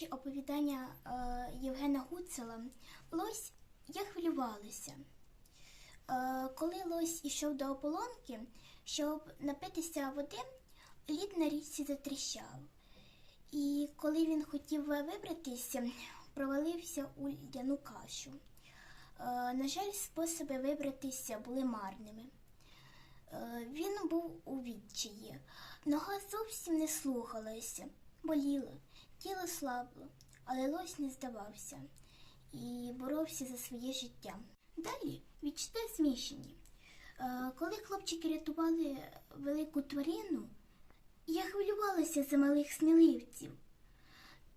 Читаючи оповідання е, Євгена Гуцела, Лось я хвилювалася. Е, коли Лось ішов до ополонки, щоб напитися води, лід на річці затріщав. І коли він хотів вибратися, провалився у льдяну кашу. Е, на жаль, способи вибратися були марними. Е, Він був у відчаї. Нога зовсім не слухалася, боліла, тіло слабло, але лось не здавався і боровся за своє життя. Далі відчуття змішані. Е, Коли хлопчики рятували велику тварину, я хвилювалася за малих сміливців,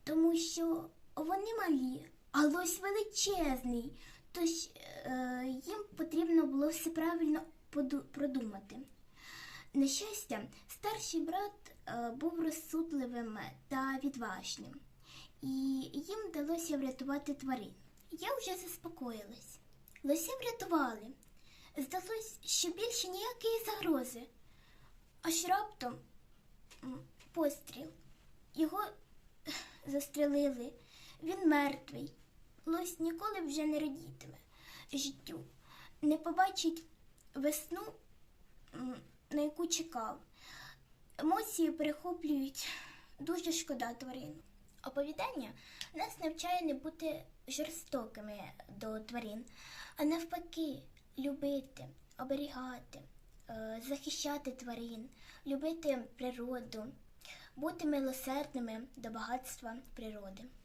тому що вони малі, а лось величезний, тож е, їм потрібно було все правильно продумати. На щастя, старший брат е, був розсудливим та відважним, і їм вдалося врятувати тварин. Я вже заспокоїлась. Лося врятували. Здалось, що більше ніякої загрози. Аж раптом постріл. Його застрелили. Він мертвий. Лось ніколи вже не радітиме життю, не побачить весну, на яку чекав. Емоції перехоплюють дуже шкода тварину. Оповідання нас навчає не бути жорстокими до тварин, а навпаки, любити, оберігати, е, захищати тварин, любити природу, бути милосердними до багатства природи.